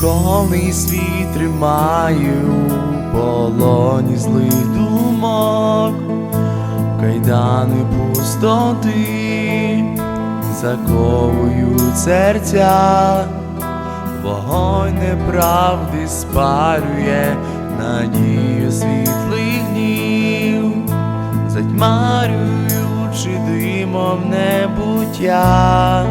Гріховний світ тримає у полоні злих думок, кайдани пустоти заковують серця, вогонь неправди спалює надію світлих днів, затьмарюючи димом небуття.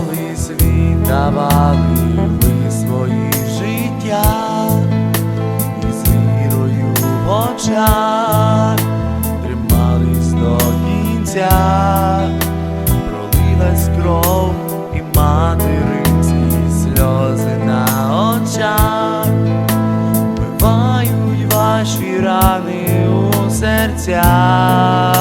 Боролись, віддавали ви свої життя, і з вірою в очах тримались до кінця, пролилась кров і материнські сльози на очах, вбивають ваші рани у серцях.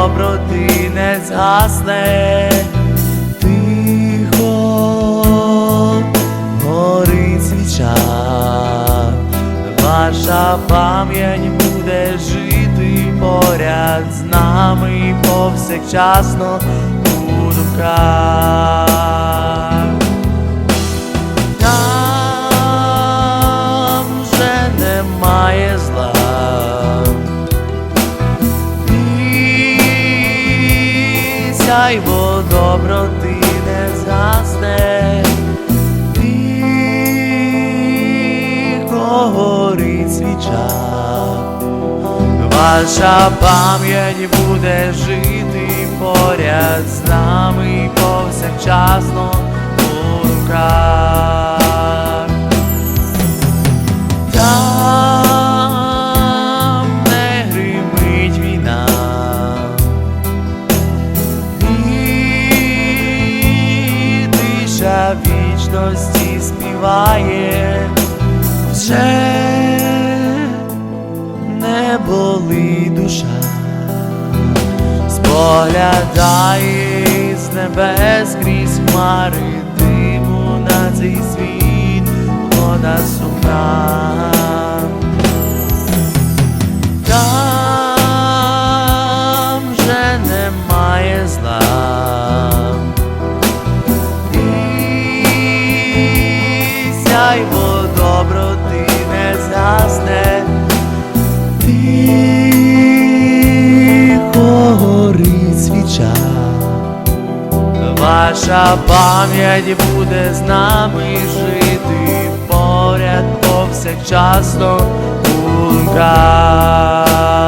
Доброти не згасне. Тихо горить свіча, ваша пам'ять буде жити поряд з нами повсякчасно у думках. І сяйво доброти не згасне. Тихо горить свіча. Ваша пам'ять буде жити поряд з нами повсякчасно у руках. Вічності співає. Вже не болить душа, споглядає з небес крізь хмари диму на цей світ, ваша пам'ять буде з нами жити поряд повсякчасно у думках.